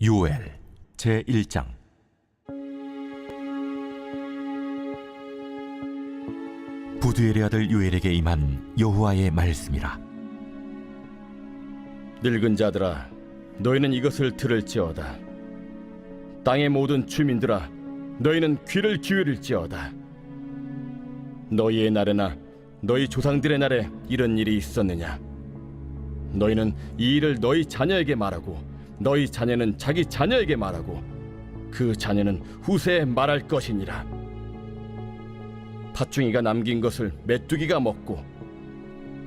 요엘 제 1장. 부두엘의 아들 요엘에게 임한 여호와의 말씀이라. 늙은 자들아 너희는 이것을 들을지어다. 땅의 모든 주민들아 너희는 귀를 기울일지어다. 너희의 날에나 너희 조상들의 날에 이런 일이 있었느냐? 너희는 이 일을 너희 자녀에게 말하고 너희 자녀는 자기 자녀에게 말하고 그 자녀는 후세에 말할 것이니라 팥중이가 남긴 것을 메뚜기가 먹고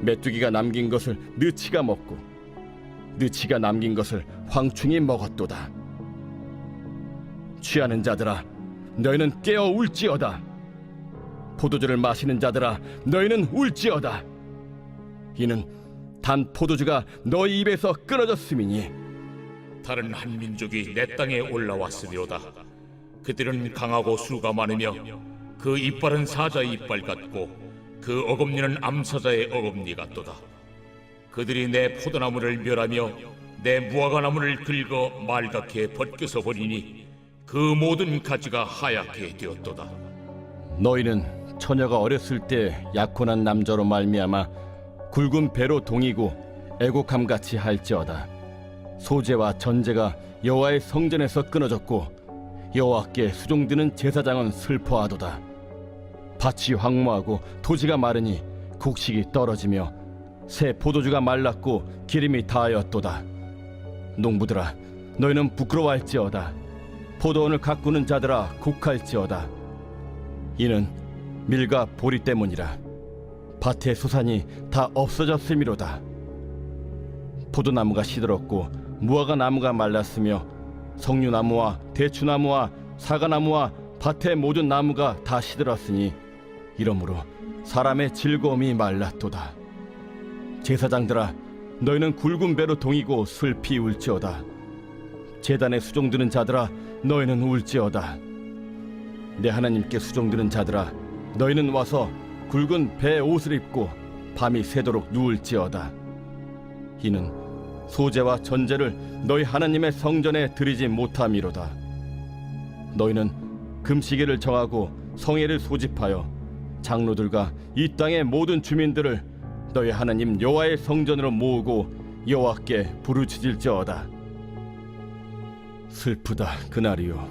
메뚜기가 남긴 것을 느치가 먹고 느치가 남긴 것을 황충이 먹었도다. 취하는 자들아, 너희는 깨어 울지어다. 포도주를 마시는 자들아, 너희는 울지어다. 이는 단 포도주가 너희 입에서 끊어졌음이니 다른 한 민족이 내 땅에 올라왔으리로다. 그들은 강하고 수가 많으며 그 이빨은 사자의 이빨 같고 그 어금니는 암사자의 어금니 같도다. 그들이 내 포도나무를 멸하며 내 무화과나무를 긁어 말갛게 벗겨서 버리니 그 모든 가지가 하얗게 되었도다. 너희는 처녀가 어렸을 때 약혼한 남자로 말미암아 굵은 배로 동이고 애곡함 같이 할지어다. 소재와 전제가 여호와의 성전에서 끊어졌고 여호와께 수종드는 제사장은 슬퍼하도다. 밭이 황무하고 토지가 마르니 곡식이 떨어지며 새 포도주가 말랐고 기름이 다하였도다. 농부들아, 너희는 부끄러워할지어다. 포도원을 가꾸는 자들아, 곡할지어다. 이는 밀과 보리 때문이라. 밭의 소산이 다 없어졌음이로다. 포도나무가 시들었고 무화과 나무가 말랐으며 석류나무와 대추나무와 사과나무와 밭의 모든 나무가 다 시들었으니 이러므로 사람의 즐거움이 말랐도다. 제사장들아 너희는 굵은 배로 동이고 슬피 울지어다. 제단에 수종드는 자들아 너희는 울지어다. 내 하나님께 수종드는 자들아 너희는 와서 굵은 배 옷을 입고 밤이 새도록 누울지어다. 이는 소재와 전제를 너희 하나님의 성전에 드리지 못함이로다 너희는 금시계를 정하고 성회를 소집하여 장로들과 이 땅의 모든 주민들을 너희 하나님 여호와의 성전으로 모으고 여호와께 부르짖을지어다. 슬프다 그날이요.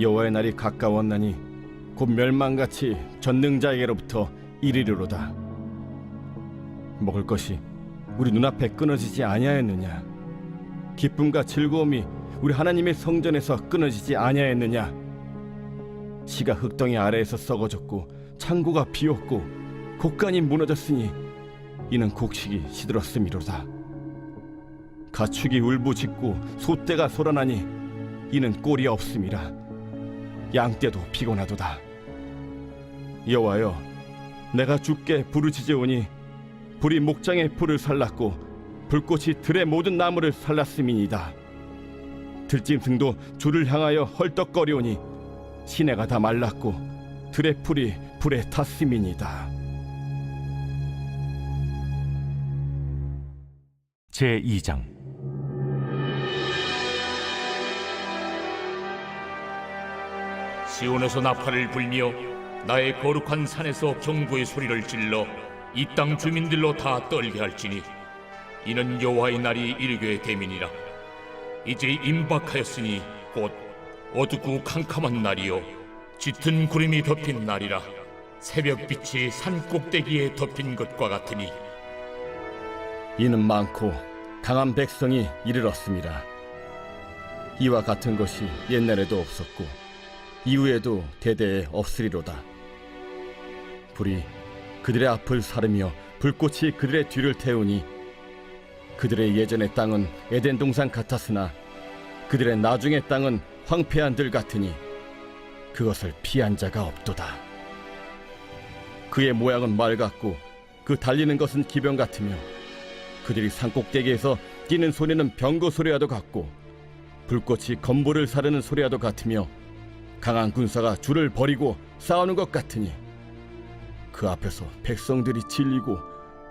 여호와의 날이 가까웠나니 곧 멸망같이 전능자에게로부터 이르리로다. 먹을 것이 우리 눈앞에 끊어지지 아니하였느냐? 기쁨과 즐거움이 우리 하나님의 성전에서 끊어지지 아니하였느냐? 시가 흙덩이 아래에서 썩어졌고 창고가 비었고 곡간이 무너졌으니 이는 곡식이 시들었음이로다. 가축이 울부짖고 소떼가 소란하니 이는 꼴이 없음이라. 양떼도 피곤하도다. 여호와여, 내가 주께 부르짖으오니 불이 목장의 풀을 살랐고 불꽃이 들의 모든 나무를 살랐음이니이다. 들짐승도 주를 향하여 헐떡거리오니 시내가 다 말랐고 들의 풀이 불에 탔음이니이다. 제 2장 시온에서 나팔을 불며 나의 거룩한 산에서 경고의 소리를 질러 이 땅 주민들로 다 떨게 할지니 이는 여호와의 날이 이르게 되민이라 이제 임박하였으니 곧 어둡고 캄캄한 날이요 짙은 구름이 덮인 날이라 새벽빛이 산 꼭대기에 덮인 것과 같으니 이는 많고 강한 백성이 이르렀습니다. 이와 같은 것이 옛날에도 없었고 이후에도 대대에 없으리로다. 불이 그들의 앞을 사르며 불꽃이 그들의 뒤를 태우니 그들의 예전의 땅은 에덴 동산 같았으나 그들의 나중의 땅은 황폐한 들 같으니 그것을 피한 자가 없도다. 그의 모양은 말 같고 그 달리는 것은 기병 같으며 그들이 산꼭대기에서 뛰는 소리는 병거 소리와도 같고 불꽃이 건보를 사르는 소리와도 같으며 강한 군사가 줄을 버리고 싸우는 것 같으니 그 앞에서 백성들이 질리고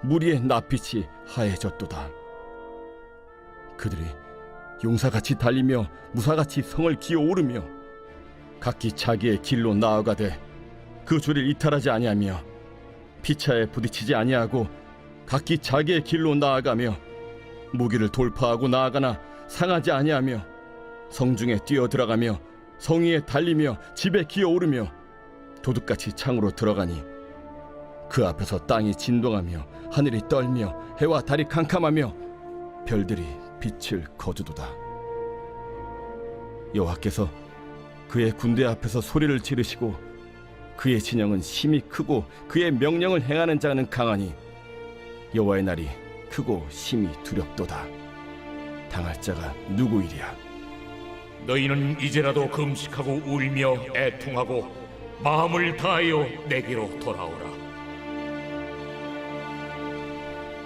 무리의 낯빛이 하얘졌도다. 그들이 용사같이 달리며 무사같이 성을 기어오르며 각기 자기의 길로 나아가되 그 줄을 이탈하지 아니하며 피차에 부딪히지 아니하고 각기 자기의 길로 나아가며 무기를 돌파하고 나아가나 상하지 아니하며 성중에 뛰어 들어가며 성 위에 달리며 집에 기어오르며 도둑같이 창으로 들어가니 그 앞에서 땅이 진동하며 하늘이 떨며 해와 달이 캄캄하며 별들이 빛을 거두도다. 여호와께서 그의 군대 앞에서 소리를 지르시고 그의 진영은 심히 크고 그의 명령을 행하는 자는 강하니 여호와의 날이 크고 심히 두렵도다. 당할 자가 누구이랴? 너희는 이제라도 금식하고 울며 애통하고 마음을 다하여 내게로 돌아오라.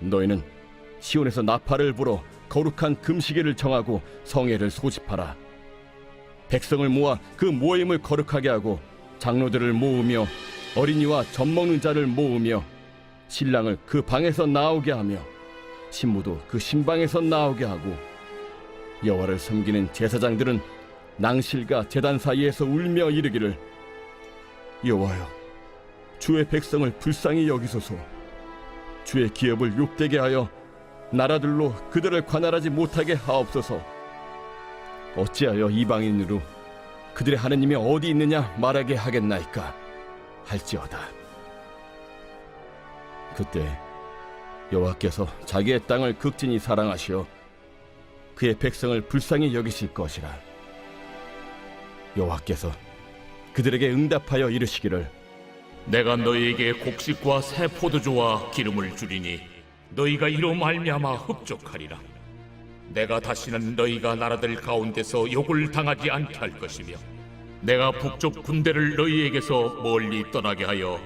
너희는 시온에서 나팔을 불어 거룩한 금시계를 정하고 성회를 소집하라. 백성을 모아 그 모임을 거룩하게 하고 장로들을 모으며 어린이와 젖먹는 자를 모으며 신랑을 그 방에서 나오게 하며 신부도 그 신방에서 나오게 하고 여호와를 섬기는 제사장들은 낭실과 제단 사이에서 울며 이르기를 여호와여 주의 백성을 불쌍히 여기소서 주의 기업을 욕되게 하여 나라들로 그들을 관할하지 못하게 하옵소서. 어찌하여 이방인으로 그들의 하느님이 어디 있느냐 말하게 하겠나이까 할지어다. 그때 여호와께서 자기의 땅을 극진히 사랑하시어 그의 백성을 불쌍히 여기실 것이라. 여호와께서 그들에게 응답하여 이르시기를 내가 너희에게 곡식과 새 포도주와 기름을 주리니 너희가 이로 말미암아 흡족하리라. 내가 다시는 너희가 나라들 가운데서 욕을 당하지 않게 할 것이며 내가 북쪽 군대를 너희에게서 멀리 떠나게 하여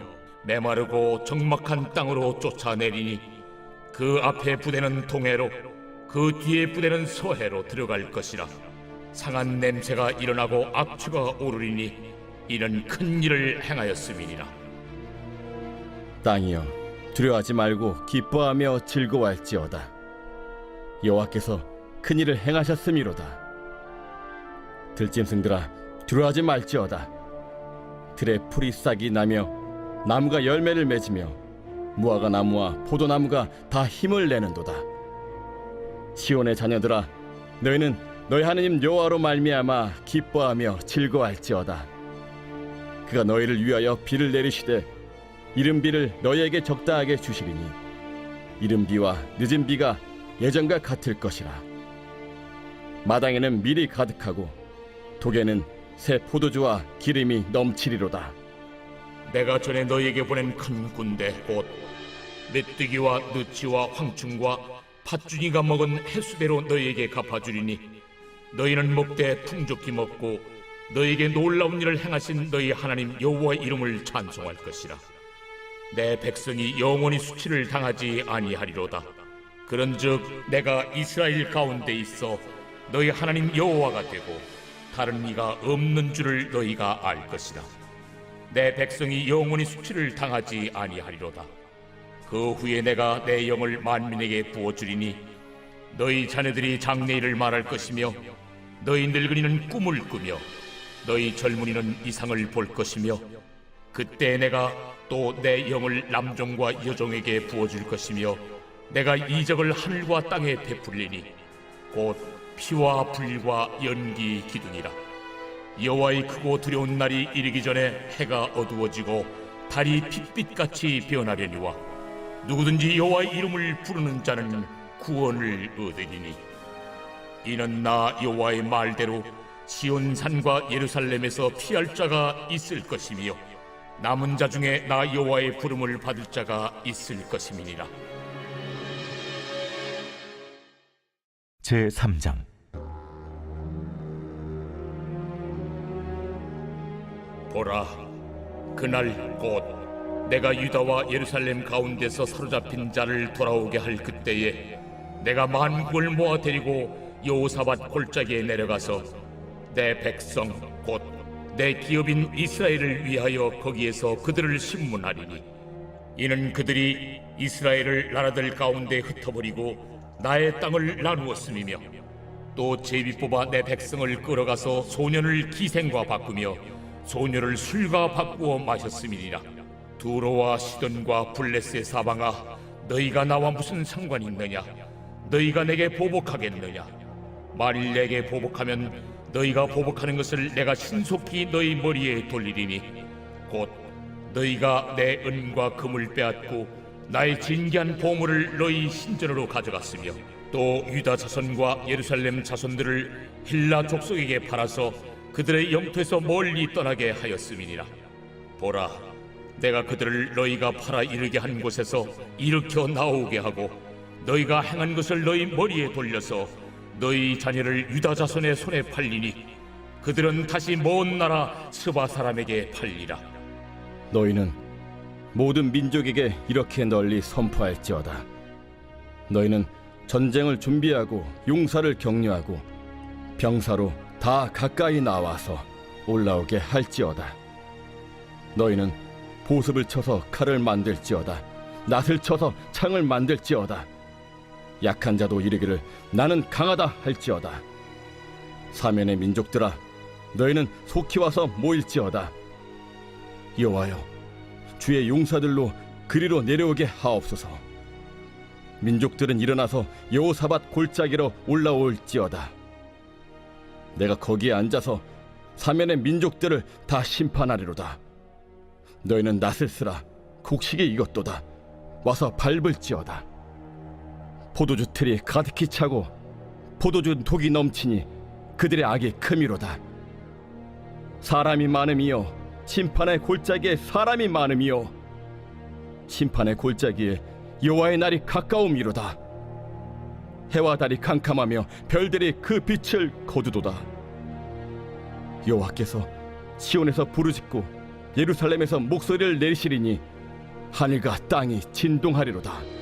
메마르고 적막한 땅으로 쫓아내리니 그 앞에 부대는 동해로 그 뒤에 부대는 서해로 들어갈 것이라 상한 냄새가 일어나고 악취가 오르리니 이는 큰 일을 행하였음이니라 땅이여 두려워하지 말고 기뻐하며 즐거워할지어다. 여호와께서 큰 일을 행하셨음이로다. 들짐승들아 두려워하지 말지어다. 들에 풀이 싹이 나며 나무가 열매를 맺으며 무화과 나무와 포도나무가 다 힘을 내는도다. 시온의 자녀들아 너희는 너희 하느님 여호와로 말미암아 기뻐하며 즐거워할지어다. 그가 너희를 위하여 비를 내리시되 이른 비를 너희에게 적당하게 주시리니 이른 비와 늦은 비가 예전과 같을 것이라. 마당에는 밀이 가득하고 독에는 새 포도주와 기름이 넘치리로다. 내가 전에 너희에게 보낸 큰 군대 곧 메뚜기와 느치와 황충과 팥준이가 먹은 해수대로 너희에게 갚아주리니 너희는 먹되 풍족히 먹고 너희에게 놀라운 일을 행하신 너희 하나님 여호와의 이름을 찬송할 것이라 내 백성이 영원히 수치를 당하지 아니하리로다 그런즉 내가 이스라엘 가운데 있어 너희 하나님 여호와가 되고 다른 이가 없는 줄을 너희가 알 것이다 내 백성이 영원히 수치를 당하지 아니하리로다. 그 후에 내가 내 영을 만민에게 부어 주리니 너희 자녀들이 장래일을 말할 것이며 너희 늙은이는 꿈을 꾸며 너희 젊은이는 이상을 볼 것이며 그때 내가 또 내 영을 남종과 여종에게 부어줄 것이며 내가 이적을 하늘과 땅에 베풀리니 곧 피와 불과 연기 기둥이라. 여호와의 크고 두려운 날이 이르기 전에 해가 어두워지고 달이 핏빛같이 변하려니와 누구든지 여호와의 이름을 부르는 자는 구원을 얻으리니 이는 나 여호와의 말대로 시온 산과 예루살렘에서 피할 자가 있을 것이며 남은 자 중에 나 여호와의 부름을 받을 자가 있을 것임이니라. 제 3장 보라 그날 곧 내가 유다와 예루살렘 가운데서 사로잡힌 자를 돌아오게 할 그때에 내가 만국을 모아 데리고 여호사밧 골짜기에 내려가서 내 백성 내 기업인 이스라엘을 위하여 거기에서 그들을 신문하리니 이는 그들이 이스라엘을 나라들 가운데 흩어버리고 나의 땅을 나누었음이며 또 제비 뽑아 내 백성을 끌어가서 소년을 기생과 바꾸며 소녀를 술과 바꾸어 마셨음이니라. 두로와 시돈과 블레스의 사방아 너희가 나와 무슨 상관이 있느냐? 너희가 내게 보복하겠느냐? 만일 내게 보복하면 너희가 보복하는 것을 내가 신속히 너희 머리에 돌리리니 곧 너희가 내 은과 금을 빼앗고 나의 진귀한 보물을 너희 신전으로 가져갔으며 또 유다 자손과 예루살렘 자손들을 힐라 족속에게 팔아서 그들의 영토에서 멀리 떠나게 하였음이니라. 보라 내가 그들을 너희가 팔아 이르게 한 곳에서 일으켜 나오게 하고 너희가 행한 것을 너희 머리에 돌려서 너희 자녀를 유다 자손의 손에 팔리니 그들은 다시 먼 나라 스바 사람에게 팔리라 너희는 모든 민족에게 이렇게 널리 선포할지어다. 너희는 전쟁을 준비하고 용사를 격려하고 병사로 다 가까이 나와서 올라오게 할지어다. 너희는 보습을 쳐서 칼을 만들지어다. 낫을 쳐서 창을 만들지어다. 약한 자도 이르기를 나는 강하다 할지어다. 사면의 민족들아, 너희는 속히 와서 모일지어다. 여호와여 주의 용사들로 그리로 내려오게 하옵소서. 민족들은 일어나서 여호사밧 골짜기로 올라올지어다. 내가 거기에 앉아서 사면의 민족들을 다 심판하리로다. 너희는 낫을 쓰라. 곡식이 익었도다. 와서 밟을지어다 포도주 틀이 가득히 차고 포도주 독이 넘치니 그들의 악이 크미로다. 사람이 많음이여 심판의 골짜기에 사람이 많음이요 심판의 골짜기에 여호와의 날이 가까움이로다. 해와 달이 캄캄하며 별들이 그 빛을 거두도다. 여호와께서 시온에서 부르짖고 예루살렘에서 목소리를 내리시리니 하늘과 땅이 진동하리로다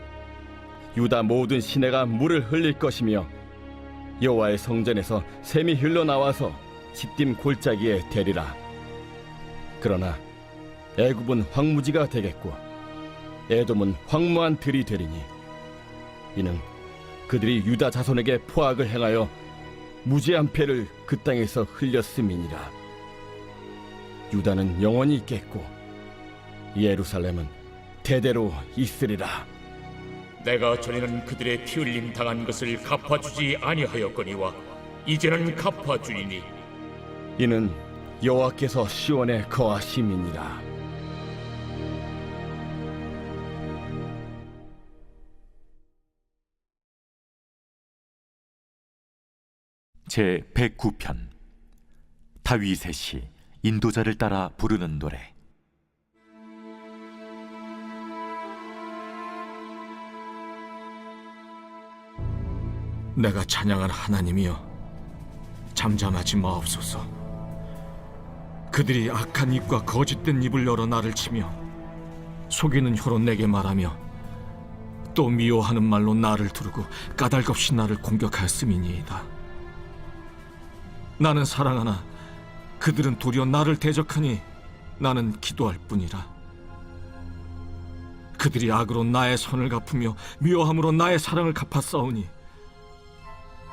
유다 모든 시내가 물을 흘릴 것이며 여호와의 성전에서 샘이 흘러나와서 집딤 골짜기에 대리라. 그러나 애굽은 황무지가 되겠고 에돔은 황무한 들이 되리니 이는 그들이 유다 자손에게 포악을 행하여 무지한 패를 그 땅에서 흘렸음이니라. 유다는 영원히 있겠고 예루살렘은 대대로 있으리라 내가 전에는 그들의 피 흘림 당한 것을 갚아주지 아니하였거니와 이제는 갚아주리니. 이는 여호와께서 시온에 거하심이니라. 제 109편. 다윗의 시 인도자를 따라 부르는 노래 내가 찬양한 하나님이여 잠잠하지 마옵소서. 그들이 악한 입과 거짓된 입을 열어 나를 치며 속이는 혀로 내게 말하며 또 미워하는 말로 나를 두르고 까닭없이 나를 공격하였음이니이다. 나는 사랑하나 그들은 도리어 나를 대적하니 나는 기도할 뿐이라. 그들이 악으로 나의 선을 갚으며 미워함으로 나의 사랑을 갚았사오니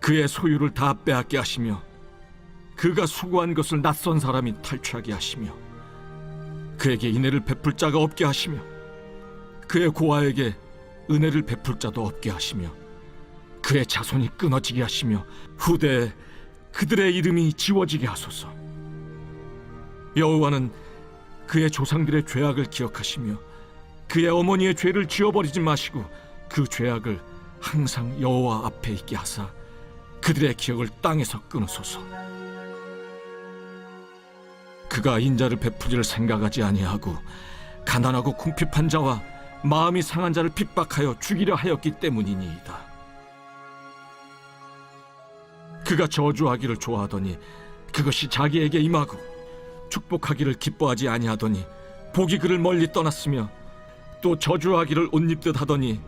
그의 소유를 다 빼앗게 하시며 그가 수고한 것을 낯선 사람이 탈취하게 하시며 그에게 인애를 베풀 자가 없게 하시며 그의 고아에게 은혜를 베풀 자도 없게 하시며 그의 자손이 끊어지게 하시며 후대에 그들의 이름이 지워지게 하소서. 여호와는 그의 조상들의 죄악을 기억하시며 그의 어머니의 죄를 지워버리지 마시고 그 죄악을 항상 여호와 앞에 있게 하사 그들의 기억을 땅에서 끊으소서 그가 인자를 베푸기를 생각하지 아니하고 가난하고 궁핍한 자와 마음이 상한 자를 핍박하여 죽이려 하였기 때문이니이다. 그가 저주하기를 좋아하더니 그것이 자기에게 임하고 축복하기를 기뻐하지 아니하더니 복이 그를 멀리 떠났으며 또 저주하기를 옷 입듯 하더니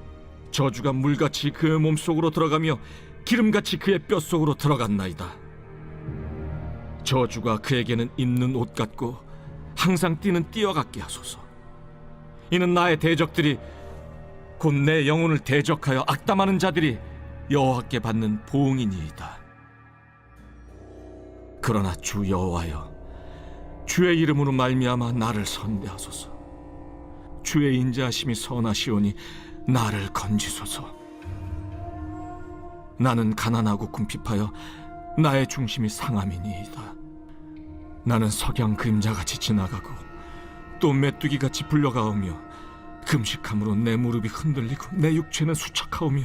저주가 물같이 그의 몸속으로 들어가며 기름같이 그의 뼛속으로 들어갔나이다. 저주가 그에게는 입는 옷 같고 항상 뛰는 띠와 같게 하소서. 이는 나의 대적들이 곧 내 영혼을 대적하여 악담하는 자들이 여호와께 받는 보응이니이다. 그러나 주 여호와여, 주의 이름으로 말미암아 나를 선대하소서. 주의 인자하심이 선하시오니 나를 건지소서. 나는 가난하고 궁핍하여 나의 중심이 상함이니이다. 나는 석양 그림자같이 지나가고 또 메뚜기같이 불려가오며 금식함으로 내 무릎이 흔들리고 내 육체는 수척하오며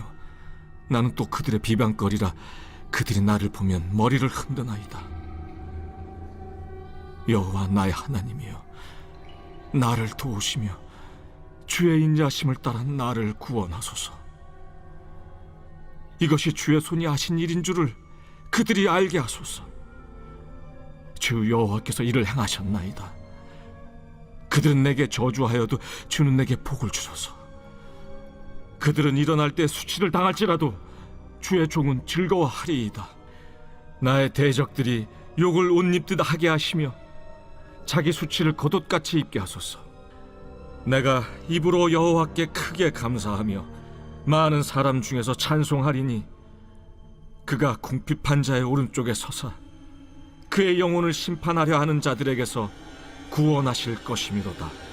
나는 또 그들의 비방거리라 그들이 나를 보면 머리를 흔드나이다. 여호와 나의 하나님이여 나를 도우시며 주의 인자심을 따라 나를 구원하소서. 이것이 주의 손이 하신 일인 줄을 그들이 알게 하소서. 주 여호와께서 이를 행하셨나이다. 그들은 내게 저주하여도 주는 내게 복을 주소서. 그들은 일어날 때 수치를 당할지라도 주의 종은 즐거워하리이다. 나의 대적들이 욕을 옷 입듯 하게 하시며 자기 수치를 겉옷같이 입게 하소서. 내가 입으로 여호와께 크게 감사하며 많은 사람 중에서 찬송하리니 그가 궁핍한 자의 오른쪽에 서사 그의 영혼을 심판하려 하는 자들에게서 구원하실 것이미로다.